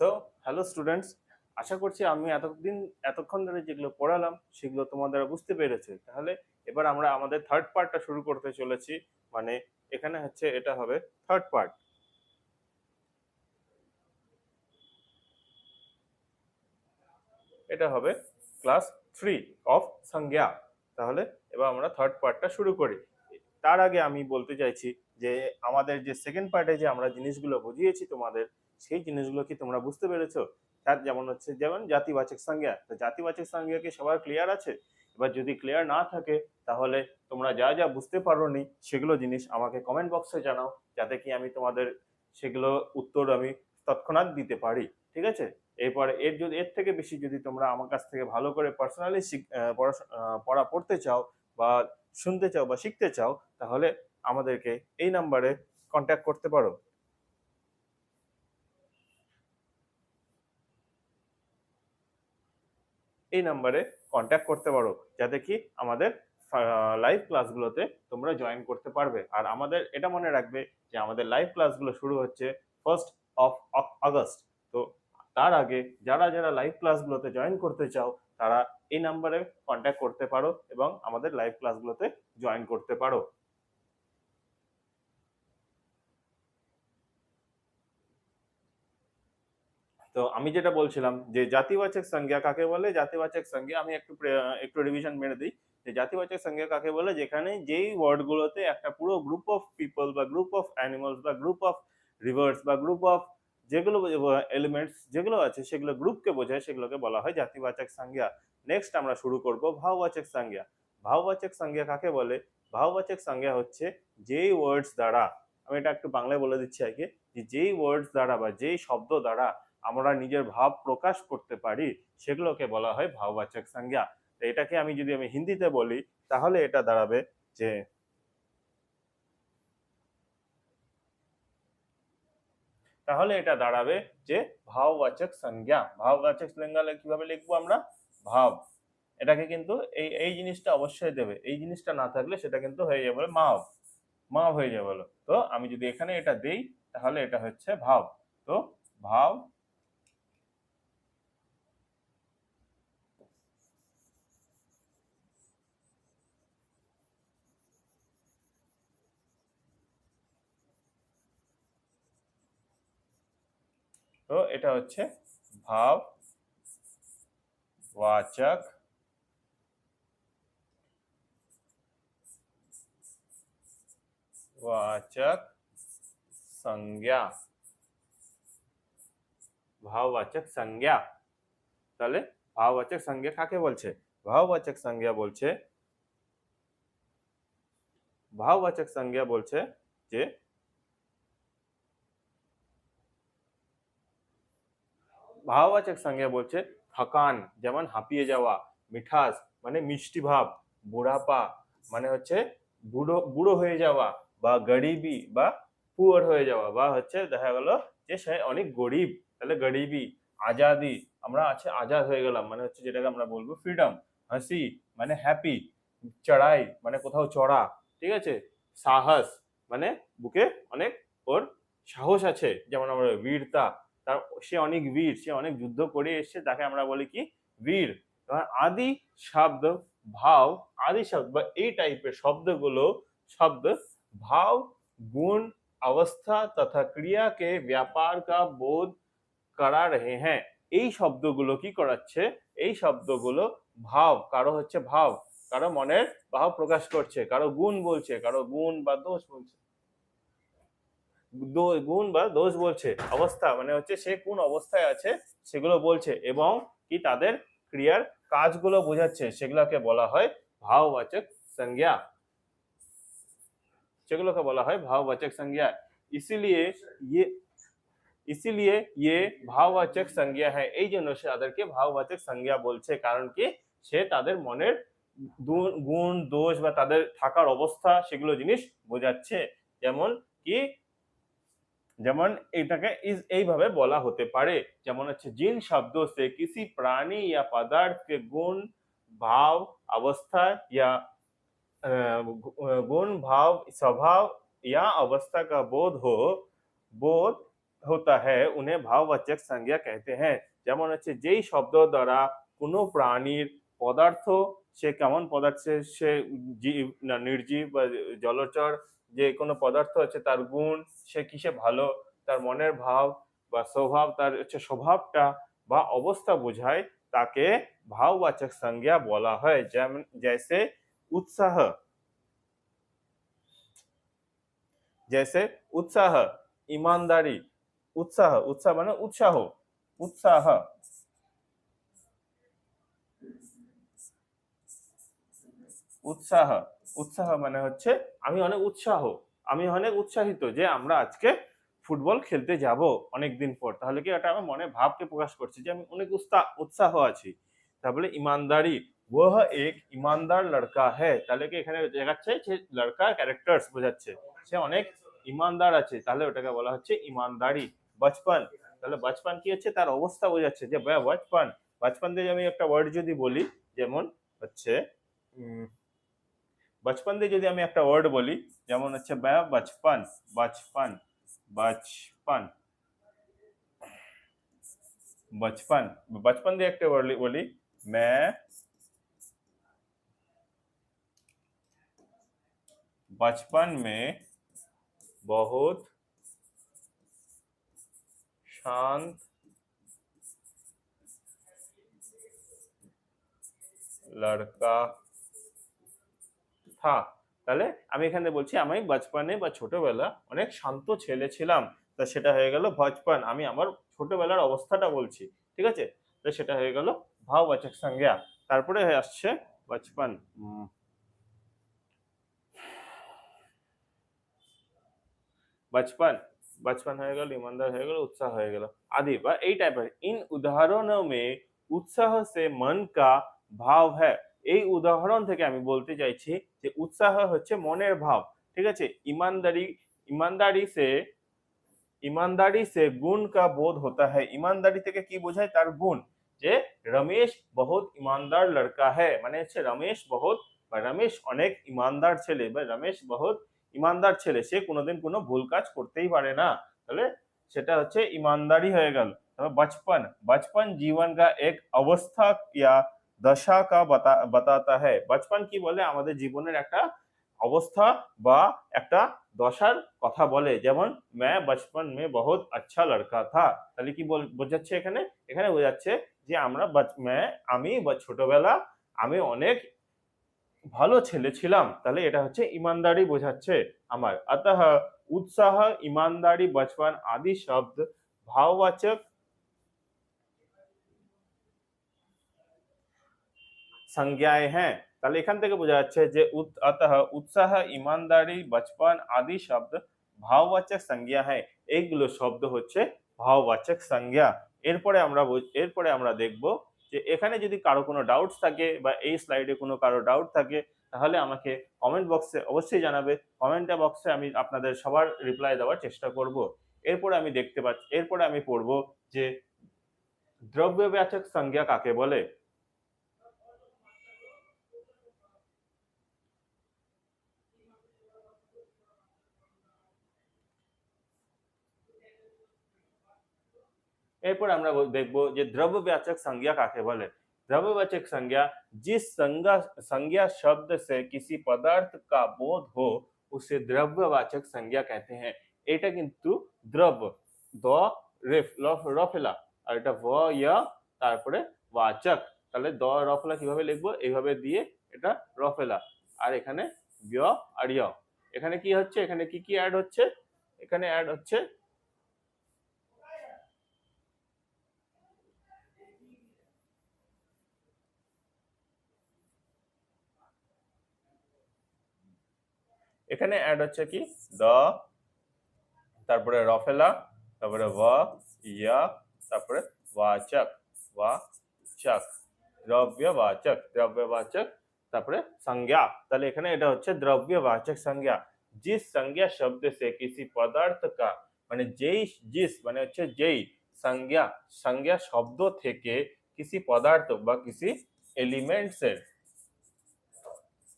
So hello students আশা করছি আমি এতদিন, এতক্ষণ ধরে যেগুলো পড়ালাম, সেগুলো তোমাদের বুঝতে পেরেছে। তাহলে এবার আমরা আমাদের থার্ড পার্টটা শুরু করতে চলেছি। মানে এখানে হচ্ছে এটা হবে থার্ড পার্ট এটা হবে ক্লাস থ্রি অফ সংজ্ঞা তাহলে এবার আমরা থার্ড পার্টটা শুরু করি। তার আগে আমি বলতে চাইছি যে, আমাদের যে সেকেন্ড পার্টে যে আমরা জিনিসগুলো বুঝিয়েছি তোমাদের সেই জিনিসগুলো কি তোমরা বুঝতে পেরেছ? তার যেমন হচ্ছে, যেমন জাতিবাচক সংজ্ঞা। তো জাতিবাচক সংজ্ঞা কি সবার ক্লিয়ার আছে? এবার যদি ক্লিয়ার না থাকে, তাহলে তোমরা যা যা বুঝতে পারোনি, সেগুলো জিনিস আমাকে কমেন্ট বক্সে জানাও, যাতে কি আমি তোমাদের সেগুলো উত্তর আমি তৎক্ষণাৎ দিতে পারি। ঠিক আছে? এরপরে এর যদি, এর থেকে বেশি যদি তোমরা আমার কাছ থেকে ভালো করে পার্সোনালি পড়া পড়তে চাও বা শুনতে চাও বা শিখতে চাও, তাহলে আমাদেরকে এই নাম্বারে কন্ট্যাক্ট করতে পারো। এই নাম্বারে কন্ট্যাক্ট করতে পারো। যাতে কি আমাদের লাইভ ক্লাসগুলোতে তোমরা জয়েন করতে পারবে। আর আমাদের এটা মনে রাখবে যে আমাদের লাইভ ক্লাসগুলো শুরু হচ্ছে ফার্স্ট অফ আগস্ট তো তার আগে যারা যারা লাইভ ক্লাসগুলোতে জয়েন করতে চাও, তারা এই নাম্বারে কন্ট্যাক্ট করতে পারো এবং আমাদের লাইভ ক্লাসগুলোতে জয়েন করতে পারো। তো আমি যেটা বলছিলাম যে জাতিবাচক সংজ্ঞা কাকে বলে? জাতিবাচক সংজ্ঞা আমি একটু একটু রিভিশন মেরে দিই। যে জাতিবাচক সংজ্ঞা কাকে বলে? যেখানে যেই ওয়ার্ডগুলোতে একটা পুরো গ্রুপ অফ পিপল বা গ্রুপ অফ অ্যানিমালস বা গ্রুপ অফ রিভার্স বা গ্রুপ অফ যেগুলো এলিমেন্টস যেগুলো আছে, সেগুলো গ্রুপকে বোঝায়, সেগুলোকে বলা হয় জাতিবাচক সংজ্ঞা নেক্সট আমরা শুরু করব ভাববাচক সংজ্ঞা ভাববাচক সংজ্ঞা কাকে বলে? ভাববাচক সংজ্ঞা হচ্ছে যেই ওয়ার্ডস দ্বারা, আমি এটা একটু বাংলায় বলে দিচ্ছি আগে, যে যেই ওয়ার্ডস দ্বারা বা যেই শব্দ দ্বারা আমরা নিজের ভাব প্রকাশ করতে পারি, সেগুলোকে বলা হয় ভাববাচক সংজ্ঞা। এটাকে আমি যদি আমি হিন্দিতে বলি, তাহলে এটা দাঁড়াবে যে তাহলে এটা দাঁড়াবে যে ভাববাচক সংজ্ঞা। ভাববাচক সংজ্ঞা কীভাবে লিখব আমরা? ভাব। এটাকে কিন্তু এই এই জিনিসটা অবশ্যই দেবে। এই জিনিসটা না থাকলে সেটা কিন্তু হয়ে যাবে মাভ মাভ হয়ে যাবে তো আমি যদি এখানে এটা দেই, তাহলে এটা হচ্ছে ভাব। তো ভাব তো এটা হচ্ছে ভাব वाचक वाचक संज्ञा ভাববাচক সংজ্ঞা তাহলে ভাববাচক সংজ্ঞা কাকে বলছে ভাববাচক সংজ্ঞা বলছে ভাববাচক সংজ্ঞা বলছে যে ভাববাচক সংজ্ঞা বলছে, থকান, যেমন হাঁপিয়ে যাওয়া, মিঠাস মানে মিষ্টি ভাব, বুড়াপা মানে হচ্ছে বুড়ো বুড়ো হয়ে যাওয়া বা গরিবি বা পুয়ার হয়ে যাওয়া বা হচ্ছে দেখা গেল যে সে অনেক গরিব, তাহলে গরিবি, আজাদি, আমরা আছে আজাদ হয়ে গেলাম মানে হচ্ছে যেটাকে আমরা বলব ফ্রিডম হাসি মানে হ্যাপি চড়াই মানে কোথাও চড়া, ঠিক আছে? সাহস মানে বুকে অনেক ওর সাহস আছে, যেমন আমরা বীরতা তার সে অনেক বীর, সে অনেক যুদ্ধ করে এসছে, তাকে আমরা বলি কি? বীর। আদি শব্দ ভাব আদি শব্দ বা এই টাইপের শব্দগুলো শব্দ ভাব গুণ, অবস্থা তথা ক্রিয়াকে ব্যাপার কা বোধ করা রে হ্যাঁ। এই শব্দগুলো কি করাচ্ছে? এই শব্দগুলো ভাব কারও হচ্ছে ভাব কারও মনের ভাব প্রকাশ করছে, কারও গুণ বলছে, কারও গুণ বা দোষ বলছে। গুণ বা দোষ বলছে, অবস্থা মানে হচ্ছে সে কোন অবস্থায় আছে, সেগুলো বলছে এবং কি তাদের ক্রিয়ার কাজগুলো বোঝাচ্ছে, সেগুলোকে বলা হয় ভাববাচক সংজ্ঞা। সেগুলোকে বলা হয় ভাববাচক সংজ্ঞা। ইসিলিয়ে ইয়ে ইসিলিয়ে ইয়ে ভাববাচক সংজ্ঞা হ্যাঁ। এই জন্য সে তাদেরকে ভাববাচক সংজ্ঞা বলছে, কারণ কি সে তাদের মনের গুণ, দোষ বা তাদের থাকার অবস্থা, সেগুলো জিনিস বোঝাচ্ছে। যেমন কি যেমন এটাকে ইস এইভাবে বলা হতে পারে যেমন হচ্ছে जिन शब्दों से किसी प्राणी या पदार्थ के गुण भाव अवस्था या गुण भाव स्वभाव या अवस्था का बोध हो बोध होता है उन्हें भाववाचक संज्ञा कहते हैं যেমন হচ্ছে যেই শব্দ দ্বারা কোনো প্রাণীর পদার্থ সে কেমন পদার্থ সে- সে জীব না নির্জীব বা জলচর যে কোনো পদার্থ আছে তার গুণ, সে কিসে ভালো, তার মনের ভাব বা স্বভাব, তার হচ্ছে স্বভাবটা বা অবস্থা বোঝায়, তাকে ভাববাচক সংজ্ঞা বলা হয়। যেমন জেসে উৎসাহ। জেসে উৎসাহ, ইমানদারি। উৎসাহ উৎসাহ মানে উৎসাহ। উৎসাহ। উৎসাহ। উৎসাহ মানে হচ্ছে আমি অনেক উৎসাহ, আমি অনেক উৎসাহিত যে আমরা আজকে ফুটবল খেলতে যাব অনেক দিন পর। তাহলে কি এটা আমার মনে ভাবকে প্রকাশ করছে যে আমি অনেক উৎসাহ উৎসাহ আছি। তারপরে ইমানদারি, ওহ এক ইমানদার লড়কা হ্যাঁ তাহলে কি এখানে দেখাচ্ছে যে লড়কা ক্যারেক্টার্স বোঝাচ্ছে। সে অনেক ইমানদার আছে, তাহলে ওটাকে বলা হচ্ছে ইমানদারি, বচপন। তাহলে বচপন কি হচ্ছে? তার অবস্থা বোঝাচ্ছে যে বচপন। বচপন দিয়ে আমি একটা ওয়ার্ড যদি বলি, যেমন হচ্ছে বচপন দিয়ে যদি আমি একটা ওয়ার্ড বলি যেমন হচ্ছে ব্যা বচপন বচপন বচপন बचपन बचपन দিয়ে একটা বলি বলি मैं बचपन में बहुत शांत लड़का था তাহলে আমি এখানে বলছি আমি বচপনে বা ছোটবেলা অনেক শান্ত ছেলে ছিলাম তা সেটা হয়ে গেল বচপন আমি আমার ছোটবেলার অবস্থাটা বলছি ঠিক আছে তো সেটা হয়ে গেল ভাববাচক সংজ্ঞা তারপরে হয়ে আসছে বচপন উম, बचपन बचपन হয়ে গেল ईमानदार হয়ে গেল उत्साह হয়ে গেল आदि বা এই টাইপের इन उदाहरणों में उत्साह से मन का भाव है এই উদাহরণ থেকে আমি বলতে চাইছি যে উৎসাহ হচ্ছে মনের ভাব ঠিক আছে ईमानदारी ईमानदारी से ईमानदारी से गुण का बोध होता है ईमानदारी থেকে কি বোঝায় তার গুণ যে রমেশ বহুত ইমানদার লড়কা হ্যায় মানে হচ্ছে রমেশ বহুত বা রমেশ অনেক ইমানদার ছেলে বা রমেশ বহুত ইমানদার ছেলে সে কোনোদিন কোনো ভুল কাজ করতেই পারে না তাহলে সেটা হচ্ছে ইমানদারি হয়ে গেল তবে बचपन बचपन जीवन का एक अवस्था या দশা কা বাতাতা হ্যাঁ বচপন কি বলে? আমাদের জীবনের একটা অবস্থা বা একটা দশার কথা বলে। যেমন, ম্যা বচপন মে বহুত আচ্ছা লড়কা থা। তাহলে কি বোঝাচ্ছে এখানে? এখানে বোঝাচ্ছে যে আমরা ম্যা, আমি বা ছোটবেলা আমি অনেক ভালো ছেলে ছিলাম। তাহলে এটা হচ্ছে ইমানদারি বোঝাচ্ছে আমার। অত উৎসাহ, ইমানদারি, বচপন আদি শব্দ ভাববাচক সংজ্ঞায় হ্যাঁ তাহলে এখান থেকে বোঝা যাচ্ছে যে অতঃ উৎসাহ, ইমানদারি, বচপন আদি শব্দ ভাববাচক সংজ্ঞা হ্যাঁ এইগুলো শব্দ হচ্ছে ভাববাচক সংজ্ঞা। এরপরে আমরা এরপরে আমরা দেখব যে এখানে যদি কারও কোনো ডাউটস থাকে বা এই স্লাইডে কোনো কারও ডাউট থাকে, তাহলে আমাকে কমেন্ট বক্সে অবশ্যই জানাবে। কমেন্ট বক্সে আমি আপনাদের সবার রিপ্লাই দেওয়ার চেষ্টা করব। এরপরে আমি দেখতে পাচ্ছি, এরপরে আমি পড়ব যে দ্রব্যবাচক সংজ্ঞা কাকে বলে? এরপর আমরা বল- দেখব যে द्रव्यवाचक संज्ञा काके बोले द्रव्यवाचक संज्ञा जिस संज्ञा संज्ञा शब्द से किसी पदार्थ का बोध हो उसे द्रव्यवाचक संज्ञा कहते हैं এটা কিন্তু দ্রব্য দ রেফ লফ- রফেলা আর এটা ভ ইয়া তারপরে বাচক তাহলে দ রফেলা কিভাবে লিখবো এইভাবে দিয়ে এটা রফেলা আর এখানে ব্য আর ইয় এখানে কি হচ্ছে এখানে কি কি অ্যাড হচ্ছে এখানে অ্যাড হচ্ছে এখানে অ্যাড হচ্ছে কি দ তারপরে রফেলা তারপরে व ইয়া তারপরে वाचक वाचक দ্রব্যবাচক দ্রব্যবাচক তারপরে संज्ञा তাহলে এখানে এটা হচ্ছে দ্রব্যবাচক संज्ञा जिस संज्ञा शब्द से किसी पदार्थ का মানে যেই জিস মানে হচ্ছে যেই संज्ञा संज्ञा শব্দ থেকে किसी पदार्थ বা किसी एलिमेंट्स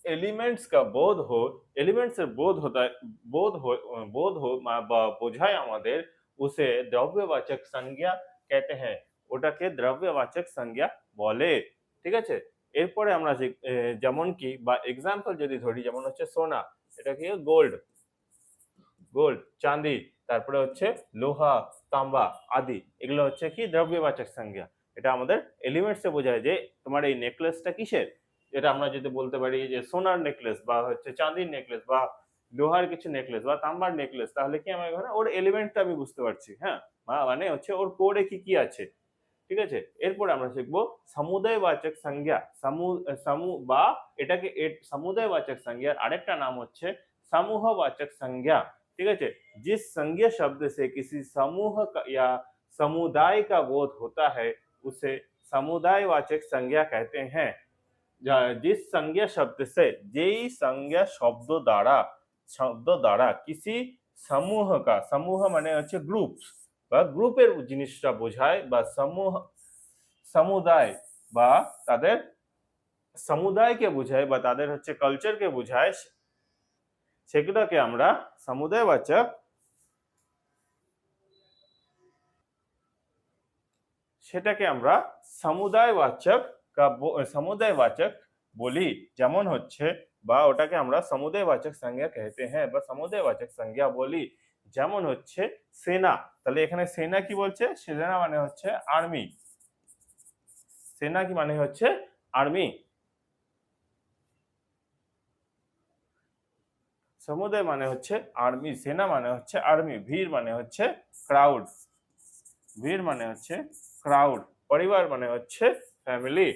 এর एलिमेंट्स का बोध हो एलिमेंट्स এর বোধ হতা বোধ हो বোধ हो মা- বা বোঝায় আমাদের उसे দ্রব্যবাচক সংজ্ঞা कहते हैं ওটাকে দ্রব্যবাচক সংজ্ঞা বলে ঠিক আছে এরপরে আমরা যে এ, যেমন কি বা এক্সাম্পল যদি ধরি যেমন হচ্ছে সোনা এটা কি গোল্ড গোল্ড চাঁদি তারপরে হচ্ছে লোহা তাম্বা আদি এগুলো হচ্ছে কি দ্রব্যবাচক সংজ্ঞা এটা আমাদের এলিমেন্টসে বোঝায় যে তোমার এই নেকলেসটা কিসের এটা আমরা যদি বলতে পারি যে সোনার নেকলেস বা হচ্ছে চাঁদির নেকলেস বা লোহার কিছু নেকলেস বা তাম্বার নেকলেস তাহলে কি আমার এখানে ওর এলিমেন্টটা আমি বুঝতে পারছি হ্যাঁ মা- মানে হচ্ছে ওর কোডে কি কি আছে ঠিক আছে এরপরে আমরা শিখবো সমুদায়বাচক সংজ্ঞা সমু সমু বা এটাকে এ- সমুদায়বাচক সংজ্ঞার আরেকটা নাম হচ্ছে समूहवाचक संज्ञा ठीक है जिस संज्ञा शब्द से किसी समूह का या समुदाय का बोध होता है उसे समुदायवाचक संज्ञा कहते हैं যা- जिस संज्ञा शब्द से যেই সংজ্ঞা শব্দ দ্বারা শব্দ দ্বারা কিসি সমূহ কা সমূহ মানে হচ্ছে গ্রুপ বা গ্রুপের জিনিসটা বোঝায় বা সমূহ সমুদায় বা তাদের সমুদায়কে বোঝায় বা তাদের হচ্ছে কালচারকে বোঝায় সেগুলোকে আমরা সমুদায়বাচক সেটাকে আমরা সমুদায়বাচক কা ব- সমুদায়বাচক বলি যেমন হচ্ছে বা ওটাকে আমরা সমুদায়বাচক সংজ্ঞা कहते हैं বা সমুদায়বাচক সংজ্ঞা বলি যেমন হচ্ছে সেনা তাহলে এখানে সেনা কি বলছে সেনা মানে হচ্ছে আর্মি সেনা কি মানে হচ্ছে আর্মি সমুদায় মানে হচ্ছে আর্মি সেনা মানে হচ্ছে আর্মি ভিড় মানে হচ্ছে ক্রাউড ভিড় মানে হচ্ছে ক্রাউড পরিবার মানে হচ্ছে ফ্যামিলি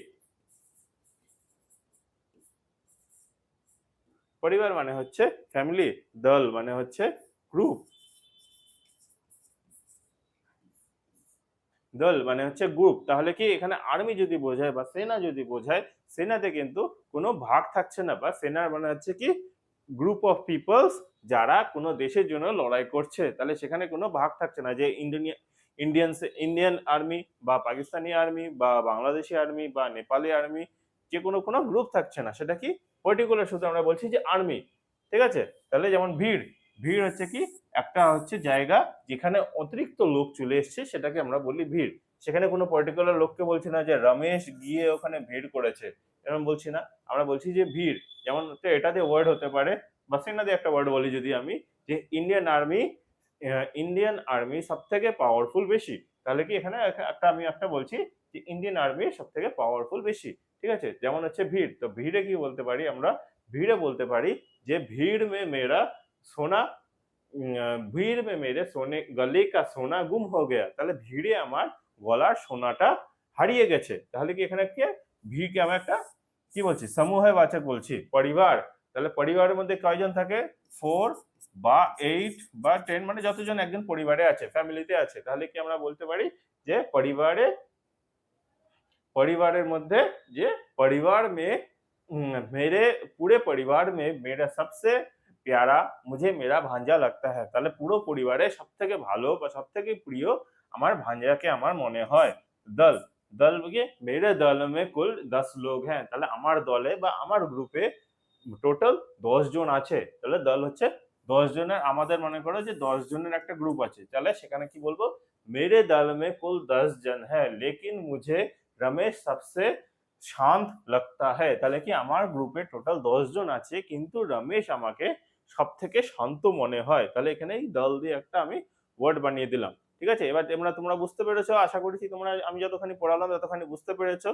পরিবার মানে হচ্ছে ফ্যামিলি দল মানে হচ্ছে গ্রুপ দল মানে হচ্ছে গ্রুপ তাহলে কি এখানে আর্মি যদি বোঝায় বা সেনা যদি বোঝায়, সেনাতে কিন্তু কোনো ভাগ থাকছে না বা সেনার মানে হচ্ছে কি গ্রুপ অফ পিপলস যারা কোনো দেশের জন্য লড়াই করছে। তাহলে সেখানে কোনো ভাগ থাকছে না যে ইন্ডিয়ান ইন্ডিয়ান ইন্ডিয়ান আর্মি বা পাকিস্তানি আর্মি বা বাংলাদেশি আর্মি বা নেপালি আর্মি যে কোনো কোনো গ্রুপ থাকছে না। সেটা কি? পার্টিকুলার শুধু আমরা বলছি যে আর্মি ঠিক আছে? তাহলে যেমন ভিড় ভিড় হচ্ছে কি? একটা হচ্ছে জায়গা যেখানে অতিরিক্ত লোক চলে এসছে, সেটাকে আমরা বলি ভিড়। সেখানে কোনো পার্টিকুলার লোককে বলছি না যে রমেশ গিয়ে ওখানে ভিড় করেছে। এরকম বলছি না। আমরা বলছি যে ভিড়। যেমন এটা দিয়ে ওয়ার্ড হতে পারে। বা সেনা দিয়ে একটা ওয়ার্ড বলি যদি আমি, যে ইন্ডিয়ান আর্মি ইন্ডিয়ান আর্মি সব থেকে পাওয়ারফুল বেশি। তাহলে কি এখানে একটা- আমি একটা বলছি যে ইন্ডিয়ান আর্মি সব থেকে পাওয়ারফুল বেশি, ঠিক আছে? যেমন হচ্ছে ভিড়। তো ভিড়ে কি বলতে পারি আমরা? ভিড়ে বলতে পারি যে ভিড় মে মেরা সোনা ভিড় মে মেরে সোনে, গলে কা সোনা গুম হো গেয়া। তাহলে ভিড়ে আমার গলার সোনাটা হারিয়ে গেছে। তাহলে কি এখানে কি ভিড়কে আমরা একটা কি বলছি? সমূহে বাচক বলছি। পরিবার। তাহলে পরিবারের মধ্যে কয়জন থাকে? ফোর বা এইট বা টেন মানে যতজন একজন পরিবারে আছে ফ্যামিলিতে আছে, তাহলে কি আমরা বলতে পারি যে পরিবারে, পরিবারের মধ্যে যে পরিবার মে মেরে, পুরে পরিবার মে মেরা সবসে প্যারা, মুঝে মেরা ভাঞ্জা লাগতা হ্যাঁ তাহলে পুরো পরিবারে সব থেকে ভালো বা সব থেকে প্রিয় আমার ভাঞ্জাকে আমার মনে হয়। দল দল মেরে দল মে কুল দশ লোক হ্যাঁ তাহলে আমার দলে বা আমার গ্রুপে টোটাল দশ জন আছে। তাহলে দল হচ্ছে দশ জনের, আমাদের মনে করো যে দশ জনের একটা গ্রুপ আছে। তাহলে সেখানে কি বলব? মেরে দল মে কুল দশ জন হ্যাঁ লেকিন মুঝে রমেশ সবসে শান্ত লাগতা হ্যাঁ। তাহলে কি আমার গ্রুপে টোটাল দশ জন আছে, কিন্তু রমেশ আমাকে সব থেকে শান্ত মনে হয়। তাহলে এখানে এই দল দিয়ে একটা আমি ওয়ার্ড বানিয়ে দিলাম। ঠিক আছে? এবার তোমরা তোমরা বুঝতে পেরেছ? আশা করছি তোমরা, আমি যতখানি পড়ালাম ততখানি বুঝতে পেরেছ।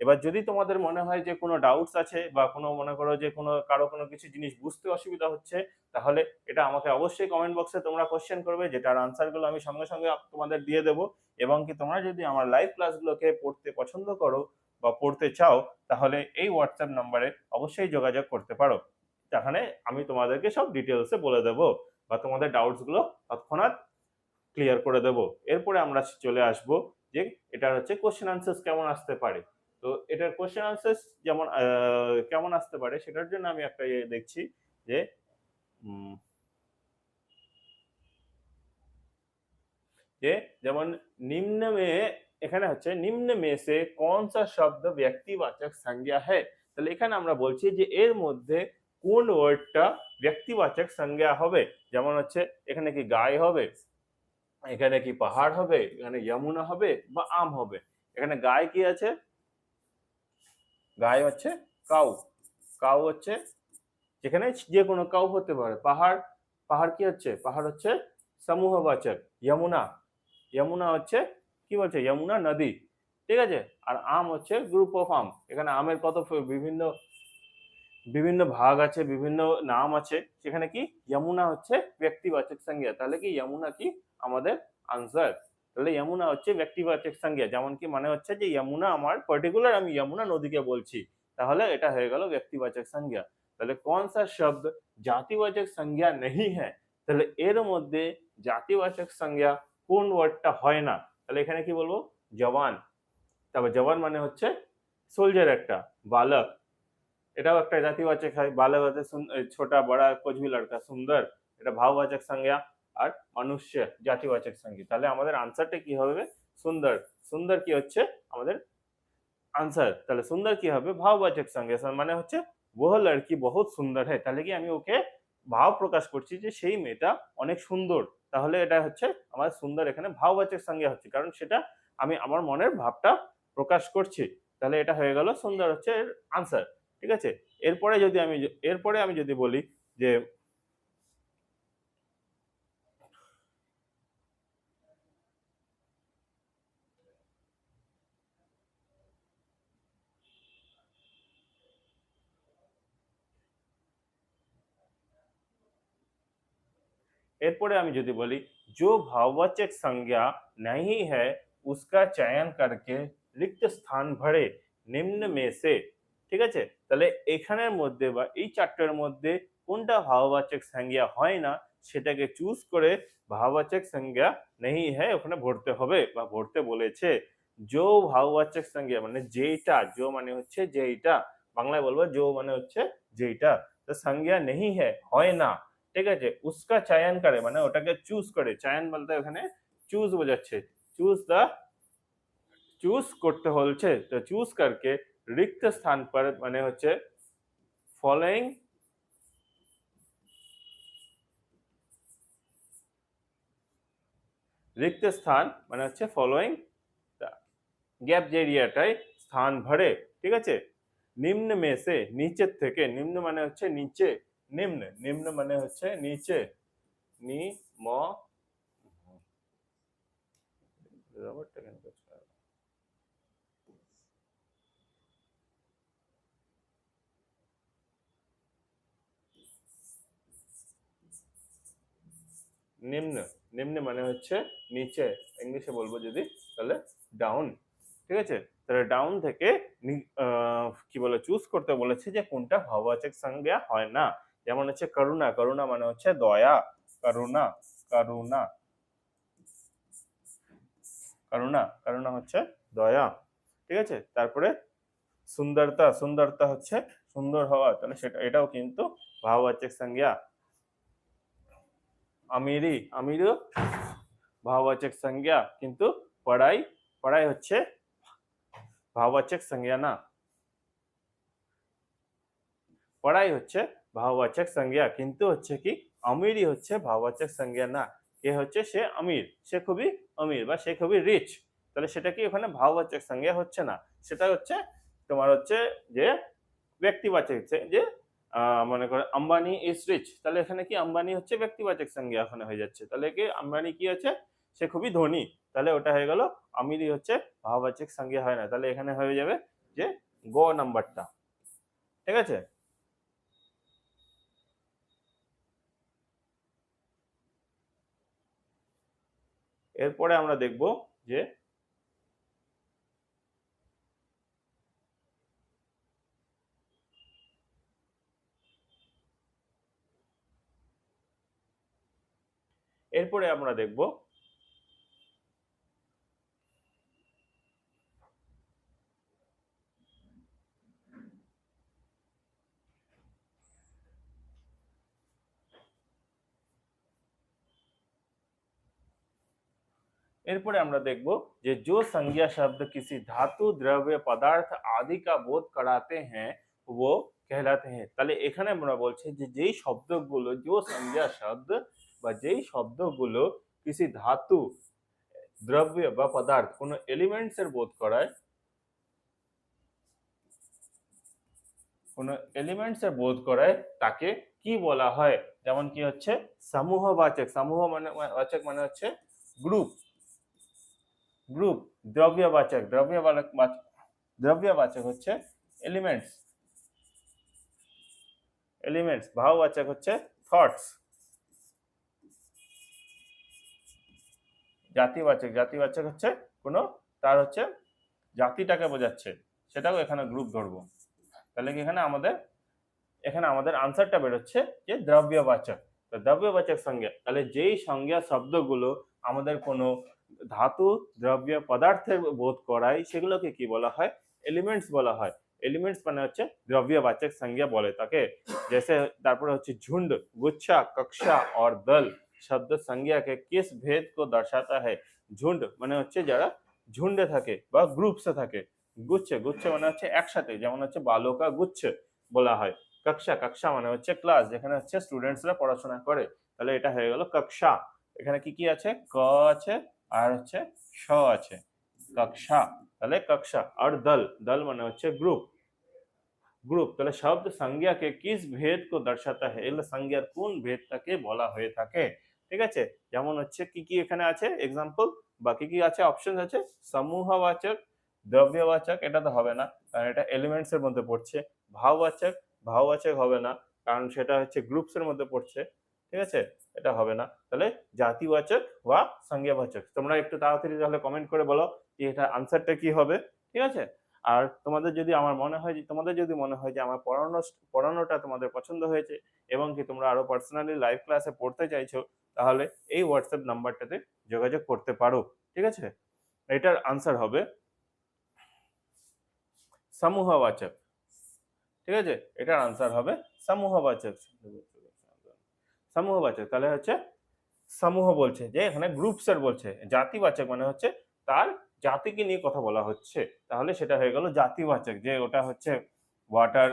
এবার যদি তোমাদের মনে হয় যে কোনো ডাউটস আছে বা কোনো, মনে করো যে কোনো, কারও কোনো কিছু জিনিস বুঝতে অসুবিধা হচ্ছে, তাহলে এটা আমাকে অবশ্যই কমেন্ট বক্সে তোমরা কোশ্চেন করবে, যেটার আনসারগুলো আমি সঙ্গে সঙ্গে তোমাদের দিয়ে দেবো। এবং কি তোমরা যদি আমার লাইভ ক্লাসগুলোকে পড়তে পছন্দ করো বা পড়তে চাও, তাহলে এই হোয়াটসঅ্যাপ নম্বরে অবশ্যই যোগাযোগ করতে পারো। যেখানে আমি তোমাদেরকে সব ডিটেলসে বলে দেবো বা তোমাদের ডাউটসগুলো তৎক্ষণাৎ ক্লিয়ার করে দেবো। এরপরে আমরা চলে আসব যে এটার হচ্ছে কোশ্চেন আনসার্স কেমন আসতে পারে। তো এটার কোশ্চেন আনসার্স যেমন কেমন আসতে পারে সেটার জন্য আমি একটা ইয়ে দেখছি যে যে যেমন নিম্ন মে, এখানে হচ্ছে নিম্ন মে কোন সা শব্দ ব্যক্তিবাচক সংজ্ঞা है তাহলে এখানে আমরা বলছি যে এর মধ্যে কোন ওয়ার্ডটা ব্যক্তিবাচক সংজ্ঞা হবে? যেমন হচ্ছে এখানে কি গায়ে হবে? এখানে কি পাহাড় হবে? এখানে যমুনা হবে বা আম হবে? এখানে গায়ে কি আছে? গায়ে হচ্ছে কাউ। কাউ হচ্ছে যেখানে যে কোনো কাউ হতে পারে। পাহাড় পাহাড় কি হচ্ছে? পাহাড় হচ্ছে সমূহবাচক, যমুনা। যমুনা হচ্ছে কি বলছে? যমুনা নদী। ঠিক আছে? আর আম হচ্ছে গ্রুপ অফ আম। এখানে আমের কত বিভিন্ন বিভিন্ন ভাগ আছে, বিভিন্ন নাম আছে। সেখানে কি? যমুনা হচ্ছে ব্যক্তিবাচক সংজ্ঞা। তাহলে কি? যমুনা কি? আমাদের আনসার তাহলে যমুনা হচ্ছে ব্যক্তিগত সংজ্ঞা। যেমন কি মানে হচ্ছে যে যমুনা আমার পার্টিকুলার আমি যমুনা নদীকে বলছি। তাহলে এটা হয়ে গেল ব্যক্তিবাচক সংজ্ঞা। তাহলে কোন সা শব্দ জাতিবাচক সংজ্ঞা নেই হ্যাঁ? তাহলে এর মধ্যে জাতিবাচক সংজ্ঞা কোন ওয়ার্ডটা হয় না? তাহলে এখানে কি বলব? জওয়ান। তারপর জওয়ান মানে হচ্ছে সোলজার একটা, বালক। এটাও একটা জাতিবাচক হয়। বালক হচ্ছে ছোটা, বড়া কোচ লড়কা, সুন্দর। এটা ভাববাচক সংজ্ঞা। আর মনুষ্য জাতিবাচক সংজ্ঞা তাহলে আমাদের আনসারটা কি হবে? সুন্দর। সুন্দর কি হচ্ছে? আমাদের আনসার তাহলে সুন্দর কি হবে? ভাববাচক সংজ্ঞা মানে হচ্ছে ওহ লড়কি বহুত সুন্দর হ্যাঁ। তাহলে কি আমি ওকে ভাব প্রকাশ করছি যে সেই মেয়েটা অনেক সুন্দর। তাহলে এটা হচ্ছে আমার সুন্দর এখানে ভাববাচক সংজ্ঞা হচ্ছে। কারণ সেটা আমি আমার মনের ভাবটা প্রকাশ করছি। তাহলে এটা হয়ে গেল সুন্দর হচ্ছে এর আনসার ঠিক আছে? এরপরে যদি আমি এরপরে আমি যদি বলি যে एरपरे আমি যদি বলি जो भाववाचक संज्ञा नहीं है उसका चयन करके रिक्त स्थान भरे নিম্ন में से ঠিক আছে তাহলে এখানের মধ্যে বা এই চারটার মধ্যে কোনটা ভাববাচক সংজ্ঞা হয় না সেটাকে চুজ করে ভাববাচক সংজ্ঞা নেই হ্যাঁ ওখানে ভরতে হবে বা ভরতে বলেছে জো ভাববাচক সংজ্ঞা মানে যেইটা জো মানে হচ্ছে যেইটা বাংলায় বলবো জো মানে হচ্ছে যেইটা তো সংজ্ঞা নেই হ্যাঁ হয় না ঠিক আছে? উস্কা চায়ন করে মানে ওটাকে চুজ করে, চায়ন বলতে ওখানে চুজ বোঝাচ্ছে। চুজ দা চুজ করতে হলছে। তো চুজ করকে রিক্ত স্থান পর মানে হচ্ছে ফলোয়িং রিক্ত স্থান মানে হচ্ছে ফলোয়িং গ্যাপ যে এরিয়াটাই স্থান ভরে, ঠিক আছে? নিম্ন মেসে, নিচের থেকে, নিম্ন মানে হচ্ছে নিচে নিম্ন নিম্ন মানে হচ্ছে নিচে। নি, ম? নিম্ন নিম্ন মানে হচ্ছে নিচে। ইংলিশে বলব যদি, তাহলে ডাউন ঠিক আছে? তাহলে ডাউন থেকে কি বলে চুজ করতে বলেছে যে কোনটা ভাববাচক সংজ্ঞা হয় না। যেমন হচ্ছে করুণা করুণা মানে হচ্ছে দয়া, করুণা করুণা। করুণা করুণা হচ্ছে দয়া, ঠিক আছে? তারপরে সুন্দরতা সুন্দরতা হচ্ছে সুন্দর হওয়া, তাহলে সেটা, এটাও কিন্তু ভাববাচক সংজ্ঞা। আমিরি, আমিরও ভাববাচক সংজ্ঞা, কিন্তু পড়াই পড়াই হচ্ছে ভাববাচক সংজ্ঞা না। পড়াই হচ্ছে ভাববাচক সংজ্ঞা কিন্তু হচ্ছে কি আমিরই হচ্ছে ভাববাচক সংজ্ঞা না। কে হচ্ছে? সে আমির। সে খুবই আমির বা সে খুবই রিচ তাহলে সেটা কি ওখানে ভাববাচক সংজ্ঞা হচ্ছে না? সেটা হচ্ছে তোমার হচ্ছে যে ব্যক্তিবাচক হচ্ছে যে মনে করো আম্বানি ইজ রিচ তাহলে এখানে কি আম্বানি হচ্ছে ব্যক্তিবাচক সংজ্ঞা ওখানে হয়ে যাচ্ছে। তাহলে কি আম্বানি কি আছে সে খুবই ধনী। তাহলে ওটা হয়ে গেল আমিরই হচ্ছে ভাববাচক সংজ্ঞা হয় না। তাহলে এখানে হয়ে যাবে যে গ নাম্বারটা। ঠিক আছে? এরপরে আমরা দেখব যে এরপরে আমরা দেখব এরপরে আমরা দেখব যে जो संज्ञा शब्द किसी धातु द्रव्य पदार्थ आदि का बोध कराते हैं वो कहलाते हैं তাহলে এখানে আমরা বলছি যে যেই শব্দগুলো जो संज्ञा शब्द বা যেই শব্দগুলো কিসি ধাতু দ্রব্য বা পদার্থ কোনো এলিমেন্টস এর বোধ করায় কোনো এলিমেন্টস এর বোধ করায় তাকে কি বলা হয় যেমন কি হচ্ছে সমূহবাচক সমূহ মানে বাচক মানে হচ্ছে গ্রুপ গ্রুপ, দ্রব্যবাচক দ্রব্যবাচক দ্রব্যবাচক হচ্ছে এলিমেন্টস। এলিমেন্টস, ভাববাচক হচ্ছে থটস জাতিবাচক জাতিবাচক হচ্ছে কোনো, তার হচ্ছে জাতিটাকে বোঝাচ্ছে। সেটাও এখানে গ্রুপ ধরবো। তাহলে কি এখানে আমাদের এখানে আমাদের আনসারটা বেরোচ্ছে যে দ্রব্যবাচক। দ্রব্যবাচক সংজ্ঞা তাহলে যেই সংজ্ঞা, শব্দগুলো আমাদের কোনো ধাতু, দ্রব্য পদার্থের বোধ করায় সেগুলোকে কি বলা হয়? এলিমেন্টস বলা হয়। এলিমেন্টস মানে হচ্ছে দ্রব্যবাচক সংজ্ঞা বলে তাকে। जैसे তারপরে হচ্ছে ঝুন্ড, গুচ্ছা কক্ষা और দল শব্দ সংজ্ঞাকে কিস ভেদ কো দর্শাতা হ্যায়? ঝুন্ড মানে হচ্ছে যারা ঝুন্ডে থাকে বা গ্রুপসে থাকে। গুচ্ছ গুচ্ছ মানে হচ্ছে একসাথে, যেমন হচ্ছে বালকা গুচ্ছ বলা হয়। কক্ষা কক্ষা মানে হচ্ছে ক্লাস যেখানে হচ্ছে স্টুডেন্টসরা পড়াশোনা করে। তাহলে এটা হয়ে গেল কক্ষা এখানে কি কি আছে? ক আছে আর হচ্ছে স আছে। কক্ষা। তাহলে কক্ষা। আর দল। দল মানে হচ্ছে গ্রুপ গ্রুপ তাহলে শব্দ সংজ্ঞাকে কিস ভেদ কো দর্শাতা है এগুলো সংজ্ঞার কোন ভেদটাকে বলা হয়ে থাকে? ঠিক আছে? যেমন হচ্ছে কি কি এখানে আছে? এক্সাম্পল বা কি কি আছে? অপশন আছে? সমূহবাচক, দ্রব্যবাচক। এটা তো হবে না। কারণ এটা এলিমেন্টস এর মধ্যে পড়ছে। ভাববাচক ভাববাচক হবে না। কারণ সেটা হচ্ছে গ্রুপস এর মধ্যে পড়ছে। ঠিক আছে? এটা হবে না। তাহলে জাতিবাচক বা সংজ্ঞাবাচক। তোমরা একটু তাড়াতাড়ি তাহলে কমেন্ট করে বলো যে এটা আনসারটা কি হবে, ঠিক আছে? আর তোমাদের যদি আমার মনে হয় যে, তোমাদের যদি মনে হয় যে, আমার পড়ানো পড়ানোটা তোমাদের পছন্দ হয়েছে এবং কি তোমরা আরও পার্সোনালি লাইভ ক্লাসে পড়তে চাইছো, তাহলে এই হোয়াটসঅ্যাপ নাম্বারটাতে যোগাযোগ করতে পারো, ঠিক আছে? এটার আনসার হবে সমূহবাচক, ঠিক আছে? এটার আনসার হবে সমূহবাচক। সমূহবাচক তাহলে হচ্ছে সমূহ বলছে, যে এখানে গ্রুপস এর বলছে, জাতিবাচক মানে হচ্ছে তার জাতিকে নিয়ে কথা বলা হচ্ছে। তাহলে সেটা হয়ে গেল জাতিবাচক, যে ওটা হচ্ছে ওয়াটার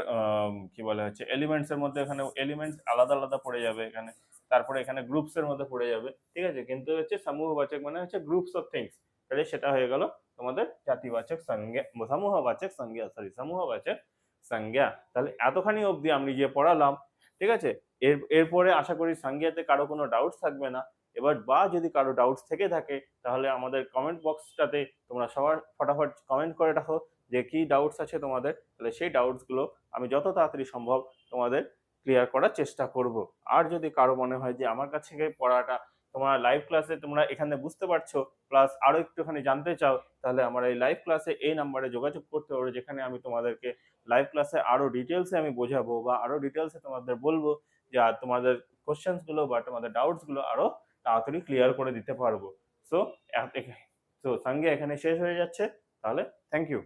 কি বলে হচ্ছে এলিমেন্টস এর মধ্যে এখানে এলিমেন্টস আলাদা আলাদা পড়ে যাবে এখানে, তারপরে এখানে গ্রুপস এর মধ্যে পড়ে যাবে, ঠিক আছে? কিন্তু হচ্ছে সমূহবাচক মানে হচ্ছে গ্রুপস অফ থিংস তাহলে সেটা হয়ে গেল তোমাদের জাতিবাচক সংজ্ঞা সমূহবাচক সংজ্ঞা সরি সমূহবাচক সংজ্ঞা। তাহলে এতখানি অবধি আমি যে পড়ালাম, ঠিক আছে? এর, এরপরে আশা করি সাঙ্গিয়াতে কারও কোনো ডাউটস থাকবে না। এবার বা যদি কারও ডাউটস থেকে থাকে, তাহলে আমাদের কমেন্ট বক্সটাতে তোমরা সবার ফটাফট কমেন্ট করে রাখো যে কি ডাউটস আছে তোমাদের। তাহলে সেই ডাউটসগুলো আমি যত তাড়াতাড়ি সম্ভব তোমাদের ক্লিয়ার করার চেষ্টা করব। আর যদি কারও মনে হয় যে আমার কাছে পড়াটা তোমরা লাইভ ক্লাসে তোমরা এখানে বুঝতে পারছ প্লাস আরও একটুখানি জানতে চাও, তাহলে আমার এই লাইভ ক্লাসে এই নাম্বারে যোগাযোগ করতে পারো যেখানে আমি তোমাদেরকে লাইভ ক্লাসে আরও ডিটেলসে আমি বোঝাবো বা আরও ডিটেলসে তোমাদের বলব। যে তোমাদের কোশ্চেন্সগুলো বা তোমাদের ডাউটসগুলো আরও তাড়াতাড়ি ক্লিয়ার করে দিতে পারব। সো সঙ্গে এখানে শেষ হয়ে যাচ্ছে। তাহলে থ্যাংক ইউ